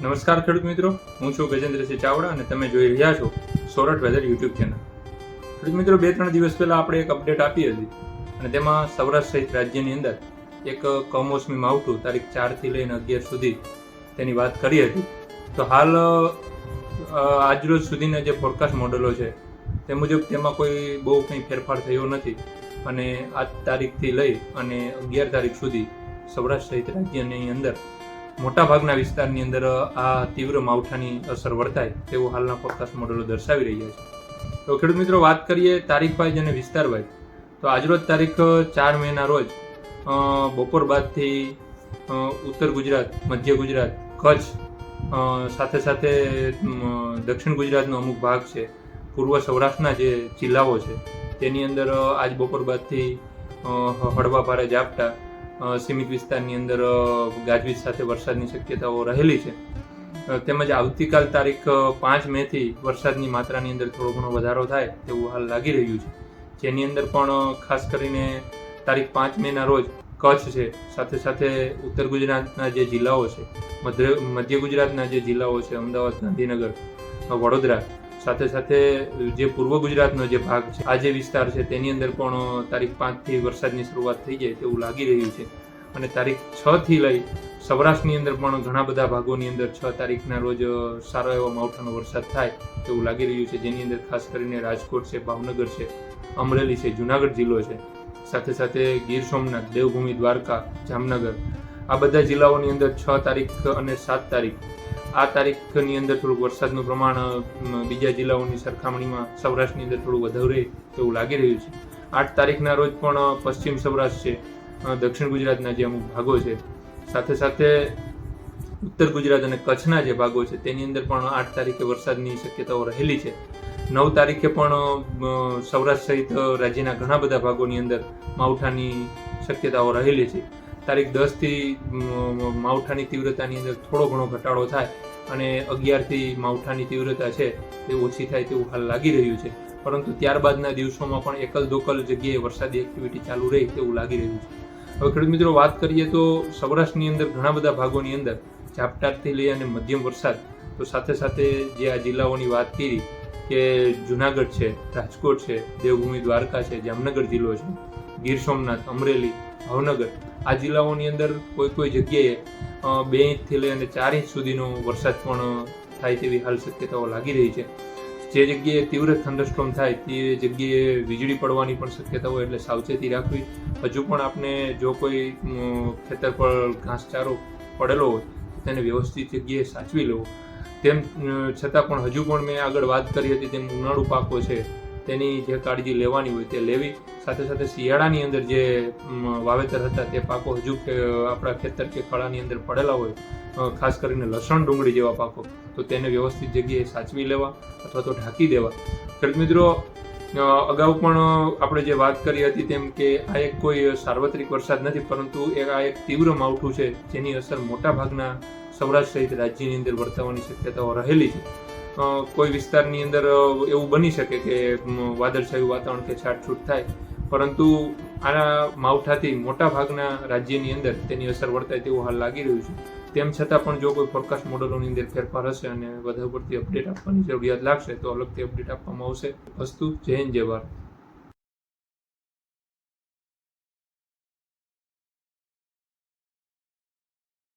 નમસ્કાર ખેડૂત મિત્રો, હું છું ગજેન્દ્રસિંહ ચાવડા અને તમે જોઈ રહ્યા છો સોરઠ વેધર યુટ્યુબ ચેનલ. ખેડૂત મિત્રો, બે ત્રણ દિવસ પહેલાં આપણે એક અપડેટ આપી હતી અને તેમાં સૌરાષ્ટ્ર સહિત રાજ્યની અંદર એક કમોસમી માવઠું તારીખ ચારથી લઈને અગિયાર સુધી તેની વાત કરી હતી. તો હાલ આજરોજ સુધીના જે ફોરકાસ્ટ મોડેલો છે, તે મુજબ તેમાં કોઈ બહુ કંઈ ફેરફાર થયો નથી અને આ તારીખથી લઈ અને અગિયાર તારીખ સુધી સૌરાષ્ટ્ર સહિત રાજ્યની અંદર મોટાભાગના વિસ્તારની અંદર આ તીવ્ર માવઠાની અસર વર્તાય તેવું હાલના ફોરકાસ્ટ મોડેલો દર્શાવી રહ્યા છે. તો ખેડૂત મિત્રો, વાત કરીએ તારીખભાઈ અને વિસ્તારભાઈ તો આજરોજ તારીખ ચાર મેના રોજ બપોર બાદથી ઉત્તર ગુજરાત, મધ્ય ગુજરાત, કચ્છ સાથે સાથે દક્ષિણ ગુજરાતનો અમુક ભાગ છે, પૂર્વ સૌરાષ્ટ્રના જે જિલ્લાઓ છે, તેની અંદર આજ બપોર બાદથી હળવા ભારે ઝાપટા સીમિત વિસ્તારની અંદર ગાજવીજ સાથે વરસાદની શક્યતાઓ રહેલી છે. તેમજ આવતીકાલ તારીખ પાંચ મેથી વરસાદની માત્રાની અંદર થોડો ઘણો વધારો થાય તેવું હાલ લાગી રહ્યું છે. જેની અંદર પણ ખાસ કરીને તારીખ પાંચ મેના રોજ કચ્છ છે, સાથે સાથે ઉત્તર ગુજરાતના જે જિલ્લાઓ છે, મધ્ય મધ્ય ગુજરાતના જે જિલ્લાઓ છે, અમદાવાદ, ગાંધીનગર, વડોદરા સાથે સાથે જે પૂર્વ ગુજરાતનો જે ભાગ છે, આ જે વિસ્તાર છે, તેની અંદર પણ તારીખ પાંચથી વરસાદની શરૂઆત થઈ જાય તેવું લાગી રહ્યું છે. અને તારીખ છથી લઈ સૌરાષ્ટ્રની અંદર પણ ઘણા બધા ભાગોની અંદર છ તારીખના રોજ સારો એવો માવઠાનો વરસાદ થાય તેવું લાગી રહ્યું છે. જેની અંદર ખાસ કરીને રાજકોટ છે, ભાવનગર છે, અમરેલી છે, જુનાગઢ જિલ્લો છે. સાથે સાથે ગીર સોમનાથ, દેવભૂમિ, દ્વારકા, જામનગર, આ બધા જિલ્લાઓની અંદર છ તારીખ અને સાત તારીખ આ તારીખની અંદર થોડુંક વરસાદનું પ્રમાણ બીજા જિલ્લાઓની સરખામણીમાં સૌરાષ્ટ્રની અંદર થોડું વધારે તેવું લાગી રહ્યું છે. આઠ તારીખના રોજ પણ પશ્ચિમ સૌરાષ્ટ્ર છે દક્ષિણ ગુજરાતના જે અમુક ભાગો છે, સાથે સાથે ઉત્તર ગુજરાત અને કચ્છના જે ભાગો છે, તેની અંદર પણ આઠ તારીખે વરસાદની શક્યતાઓ રહેલી છે. નવ તારીખે પણ સૌરાષ્ટ્ર સહિત રાજ્યના ઘણા બધા ભાગોની અંદર માવઠાની શક્યતાઓ રહેલી છે. તારીખ દસથી માવઠાની તીવ્રતાની અંદર થોડો ઘણો ઘટાડો થાય અને અગિયારથી માવઠાની તીવ્રતા છે તે ઓછી થાય તેવું હાલ લાગી રહ્યું છે. પરંતુ ત્યારબાદના દિવસોમાં પણ એકલ દોકલ જગ્યાએ વરસાદી એક્ટિવિટી ચાલુ રહે તેવું લાગી રહ્યું છે. હવે ખેડૂત મિત્રો વાત કરીએ તો સૌરાષ્ટ્રની અંદર ઘણા બધા ભાગોની અંદર ઝાપટાથી લઈ અને મધ્યમ વરસાદ તો સાથે સાથે જે આ જિલ્લાઓની વાત કરી કે જુનાગઢ છે, રાજકોટ છે, દેવભૂમિ દ્વારકા છે, જામનગર જિલ્લો છે ગીર સોમનાથ, અમરેલી, ભાવનગર. આ જિલ્લાઓની અંદર કોઈ કોઈ જગ્યાએ બે ઇંચથી લઈ અને ચાર ઇંચ સુધીનો વરસાદ પણ થાય તેવી હાલ શક્યતાઓ લાગી રહી છે. જે જગ્યાએ તીવ્ર થંડરસ્ટોમ થાય તે જગ્યાએ વીજળી પડવાની પણ શક્યતા હોય એટલે સાવચેતી રાખવી. હજુ પણ આપણે જો કોઈ ખેતર પર ઘાસચારો પડેલો હોય તેને વ્યવસ્થિત જગ્યાએ સાચવી લેવો. તેમ છતાં પણ હજુ પણ મેં આગળ વાત કરી હતી તેમ ઉનાળુ પાકો છે, તેની જે કાળજી લેવાની હોય તે લેવી. સાથે સાથે શિયાળાની અંદર જે વાવેતર હતા તે પાકો હજુ આપણા ખેતર કે ખળાની અંદર પડેલા હોય ખાસ કરીને લસણ ડુંગળી જેવા પાકો, તો તેને વ્યવસ્થિત જગ્યાએ સાચવી લેવા અથવા તો ઢાંકી દેવા. ખેડૂત મિત્રો અગાઉ પણ આપણે જે વાત કરી હતી તેમ કે આ એક કોઈ સાર્વત્રિક વરસાદ નથી, પરંતુ એ આ એક તીવ્ર માવઠું છે, જેની અસર મોટા ભાગના સૌરાષ્ટ્ર સહિત રાજ્યની અંદર વર્તાવાની શક્યતાઓ રહેલી છે. કોઈ વિસ્તારની અંદર એવું બની શકે કે વાદળછાયું વાતાવરણ કે છાટછૂટ થાય પરંતુ આના માવઠાથી મોટા ભાગના રાજ્યની અંદર તેની અસર વર્તાય તેવું હાલ લાગી રહ્યું છે. તેમ છતાં પણ જો કોઈ ફોરકાસ્ટ મોડલોની અંદર ફેરફાર હશે અને વધારે પડતી અપડેટ આપવાની જરૂરિયાત લાગશે, તો અલગથી અપડેટ આપવામાં આવશે. વસ્તુ જય હિન્દ